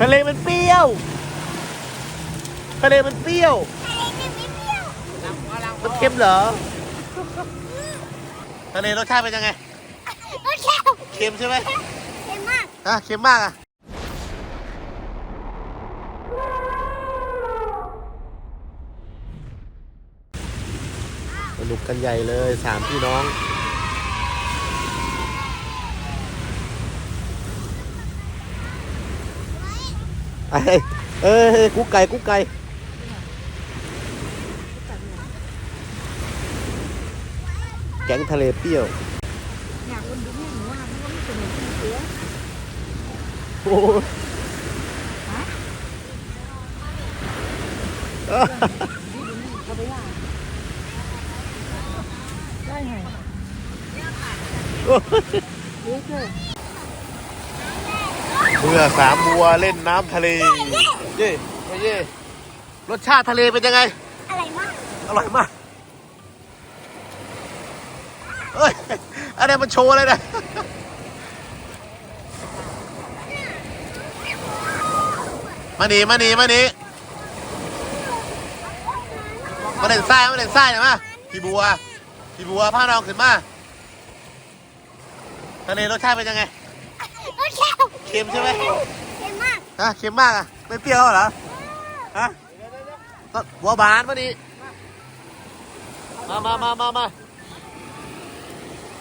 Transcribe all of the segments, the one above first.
ทะเลมันเปรี้ยว ทะเลมันเปรี้ยว มันเค็มเหรอ ทะเลรสชาติเป็นยังไงโอเคเค็มใช่ไหมเค็มมากฮะเค็มมากอะสนุกกันใหญ่เลยสามพี่น้อง ไอ้เอ้ยกุ๊กไก่กุ๊กไก่แก๊งทะเลเปรี้ยวอยากคนดูแม่หนูว่าเพราะว่าไม่เป็นเหมือนเสือโอ้ยเขาไปย่าได้ไงเยอะเลยเมื่อสามบัวเล่นน้ำทะเลเย่เย่รสชาติทะเลเป็นยังไงอะไรมาก อร่อยมากเอ้ยอันนี้มันโชว์อะไรนะมาหนีมาหนีมาหนีมาเล่นทรายมาเล่นทรายหน่อยมาพี่บัวพี่บัวพาน้องขึ้นมาทะเลรสชาติเป็นยังไงโอเคเค็มใช่ไหมเค็มมากฮะเค็มมากอะไม่เปรี้ยวเหรอฮะก็บัวบานมาดิมามามามามา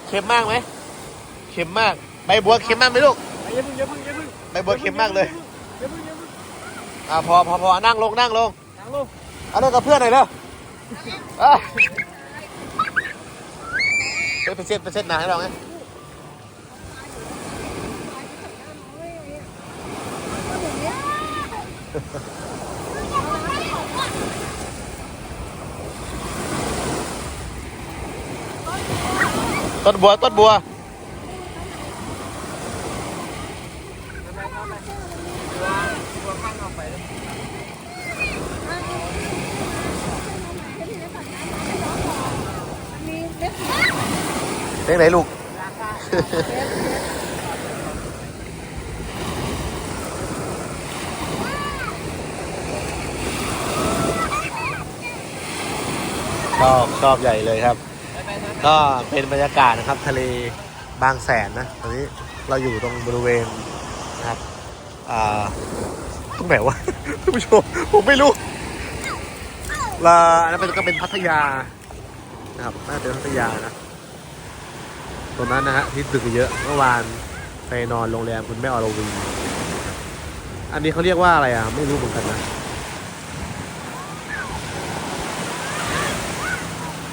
เค็มมากไหมเค็มมากใบบัวเค็มมากไหมลูกอย่าเพิ่งอย่าเพิ่งอย่าเพิ่งใบบัวเค็มมากเลยอย่าเพิ่งอย่าเพิ่งอ่าพอพอพอนั่งลงนั่งลงนั่งลงเอาเล่นกับเพื่อนหน่อยเร็วอะเฮ้ยไปเซ็ตไปเซ็ตหนาให้เราไง ต้นบัวต้นบัว ตัวข้างออกไปเลย มีเล็บ เพลงไหนลูก ราคา ชอบชอบใหญ่เลยครับ ก็เป็นบรรยากาศนะครับ ทะเลบางแสนนะตอนนี้เราอยู่ตรงบริเวณนะครับอ่าตรงไหนวะท่านผู้ชมผมไม่รู้ลาอันนั้นเป็นก็เป็นพัทยานะครับน่าจะเป็นพัทยานะตรงนั้นนะฮะที่ตึกเยอะเมื่อวานไปนอนโรงแรมคุณแม่อรวี อันนี้เขาเรียกว่าอะไรอะ ไม่รู้เหมือนกันนะ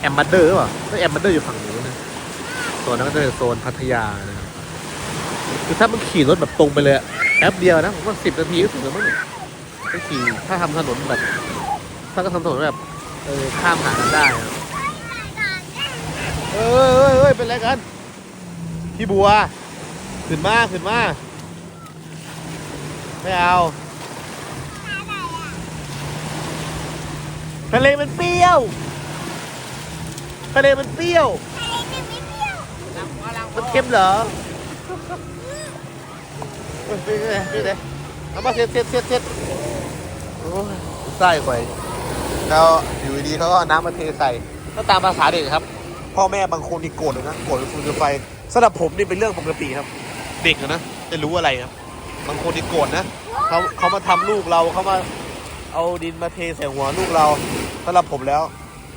แอมบัตเดอร์หรือเปล่าก็แอมบัตเดอร์อยู่ฝั่งนู้นนะโซนนั้นก็จะเป็นโซนพัทยานะครับคือถ้ามันขี่รถแบบตรงไปเลยอะแป๊บเดียวนะผมว่าสิบนาทีก็ถึงแล้วมั้งถ้าขี่ถ้าทำถนนแบบ ถ้าก็ทำถนนแบบเออข้ามหากันได้นะเออเออเออเป็นไรกัน พี่บัว ขึ้นมาขึ้นมา ไม่เอาทะเลมันเปรี้ยว ทะเลมันเปรี้ยวล้างหัวล้างหัวมันเค็มเหรอเฮ้ยนี่ไงนี่ไงเอามาเซ็ตเซ็ตเซ็ตเซ็ตโอ้ยไส้ข่อยแล้วอยู่ดีๆเขาก็เอาน้ำมาเทใส่ก็ตามภาษาเด็กครับ พ่อแม่บางคนนี่โกรธเลยนะโกรธจนฟืนจนไฟสำหรับผมนี่เป็นเรื่องปกติครับ เด็กอะนะจะรู้อะไรครับ บางคนนี่โกรธนะเขาเขามาทำลูกเราเขามาเอาดินมาเทใส่หัวลูกเราสำหรับผมแล้ว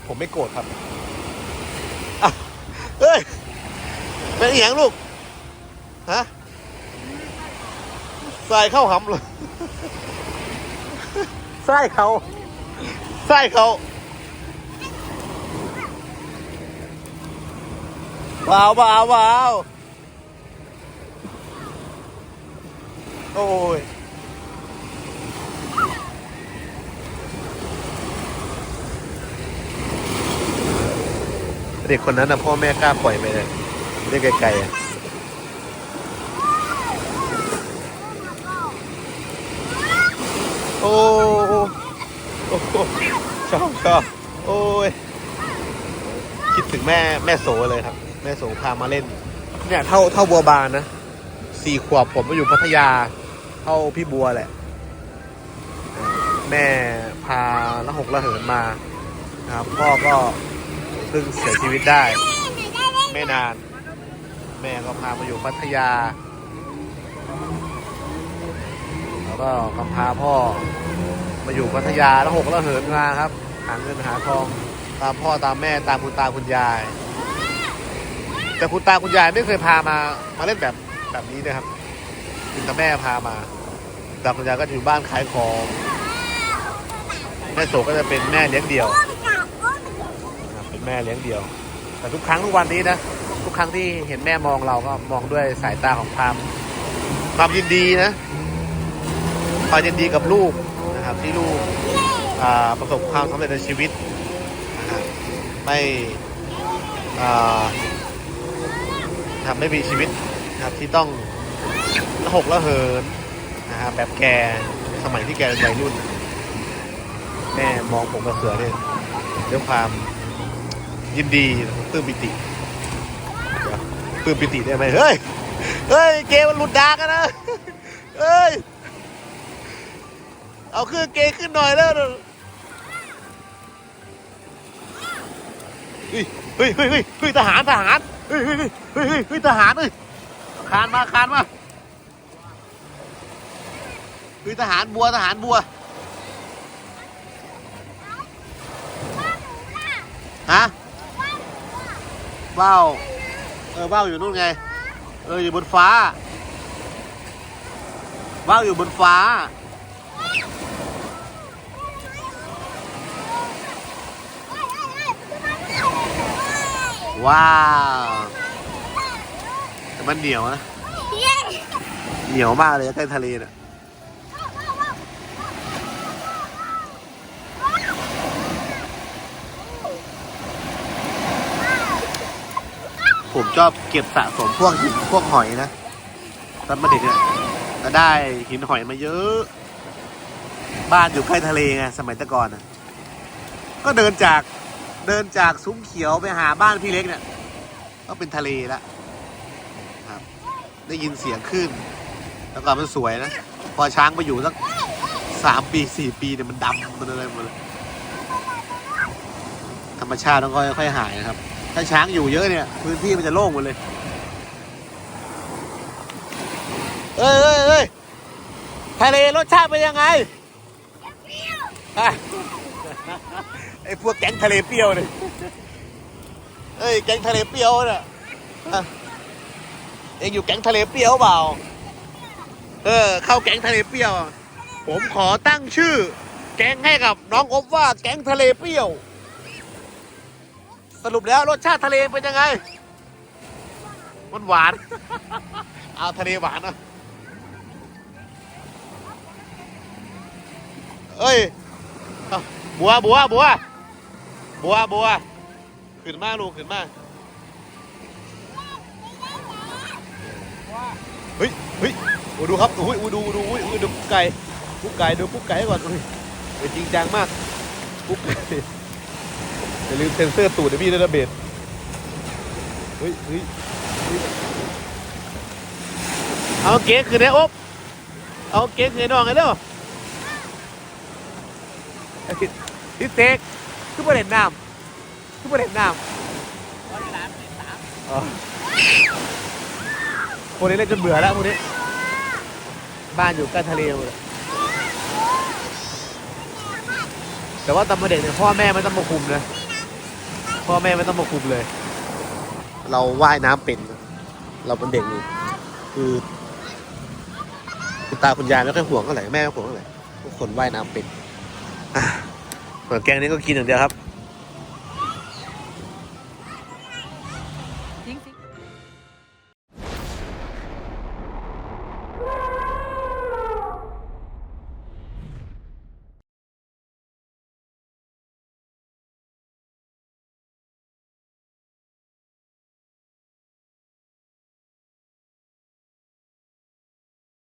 ผมไม่โกรธครับอะเฮ้ย เป็นอหย่างลูก ฮะใส่เข้าหำเลยใส่เขาใส่เขาว้าวว้าวว้าวโอ้ยเด็กคนนั้นนะพ่อแม่กล้าปล่อยไปเลย เรียกไกลๆอะโอ้โอ้โอ้ชอบชอบโอ้ย คิดถึงแม่แม่โสเลยครับ แม่โสพามาเล่น เนี่ยเท่าเท่าบัวบานนะสี่ขวบผมมาอยู่พัทยา เท่าพี่บัวแหละ แม่พาละหกละเหินมานะครับพ่อก็เพิ่งเสียชีวิตได้ ไม่นาน แม่ก็พามาอยู่พัทยา แล้วก็กำพาพ่อมาอยู่พัทยาแล้วหกแล้วเหินมาครับ หาเงินหาทองตามพ่อตามแม่ตามคุณตาคุณยาย แต่คุณตาคุณยายไม่เคยพามามาเล่นแบบแบบนี้นะครับคุณตาแม่พามาตาคุณยายก็อยู่บ้านขายของแม่โสก็จะเป็นแม่เลี้ยงเดี่ยวเป็นแม่เลี้ยงเดี่ยว แต่ทุกครั้งทุกวันนี้นะ ทุกครั้งที่เห็นแม่มองเราก็มองด้วยสายตาของความความยินดีนะความยินดีกับลูกนะครับที่ลูกประสบความสำเร็จในชีวิตนะไม่ทำไม่มีชีวิตนะครับที่ต้องละหกละเหินนะครับแบบแกสมัยที่แกเป็นวัยรุ่น แม่มองผมกับเสือเนี่ยด้วยความยินดีปลื้มปิติ ปื้มปิติได้ไหมเฮ้ย เฮ้ย เกมมันหลุดดากันนะ เฮ้ย เอาเครื่อเกงขึ้นหน่อยแล้วเฮ้ยเฮ้ยเฮ้ยเฮ้ยทหารทหาร เฮ้ยเฮ้ยเฮ้ยเฮ้ยทหารเฮ้ยคานมาคานมาเฮ้ยทหารบัวทหารบัวฮะว่าว เออว่าวอยู่นู่นไง เอออยู่บนฟ้า ว่าวอยู่บนฟ้า ว้าวแต่มันเหนียวนะ เหนียวมากเลยใกล้ทะเลน่ะ ผมชอบเก็บสะสมพวกหินพวกหอยนะตอนมาเด็กเนี่ยก็ได้หินหอยมาเยอะ บ้านอยู่ใกล้ทะเลไงสมัยตะก่อนนะก็เดินจากเดินจากซุ้มเขียวไปหาบ้านพี่เล็กเนี่ย ก็เป็นทะเลแล้วครับ ได้ยินเสียงคลื่นแล้วก็มันสวยนะ พอช้างไปอยู่สักสามปีสี่ปีเนี่ยมันดำมันอะไรหมดเลยธรรมชาติต้องค่อยๆหายนะครับ ถ้าช้างอยู่เยอะเนี่ย พื้นที่มันจะโล่งหมดเลย เอ้ยเอ้ยเอ้ยทะเลรสชาติเป็นยังไงอะไอ้พวกแก๊งทะเลเปรี้ยวเนี่ยเอ้ยแก๊งทะเลเปรี้ยวเนี่ยอะเองอยู่แก๊งทะเลเปรี้ยวเปล่า เออ เข้าแก๊งทะเลเปรี้ยว ผมขอตั้งชื่อ แก๊งให้กับน้องอบว่าแก๊งทะเลเปรี้ยว สรุปแล้วรสชาติทะเลเป็นยังไง มันหวาน เอาทะเลหวานเนะเอ้ย บัวบัวบัวบัวบัวขึ้นมากลูกขึ้นมากเฮ้ยเฮ้ยโอ้ดูครับโอ้ยโอ้ดูดูอุ้ยดูกุ๊กไก่กุ๊กไก่ดูกุ๊กไก่ก่อนอ้ยเฮ้ยจริงจังมากกุ๊กไก่ อย่าลืมเซ็นเซอร์ตูดนะพี่ด้วยนะเบสเฮ้ยเฮ้ยเฮ้ยเอาเก๊ขึ้นได้อบเอาเก๊ขึ้นให้น้องไงเด้อพี่เต็กคือประเด็นน้ำคือประเด็นน้ำอ๋อพวกนี้เล่นจนเบื่อแล้วพวกนี้ บ้านอยู่ใกล้ทะเลหมดเลยแต่ว่าตอนเป็นเด็กเนี่ยพ่อแม่ไม่ต้องมาคุมนะ พ่อแม่ไม่ต้องมาคุมเลย เราว่ายน้ำเป็น เราเป็นเด็กนี่คือคุณตาคุณยายไม่ค่อยห่วงเท่าไหร่แม่ไม่ห่วงเท่าไหร่ทุกคนว่ายน้ำเป็นอะส่วนแกงนี้ก็กินอย่างเดียวครับ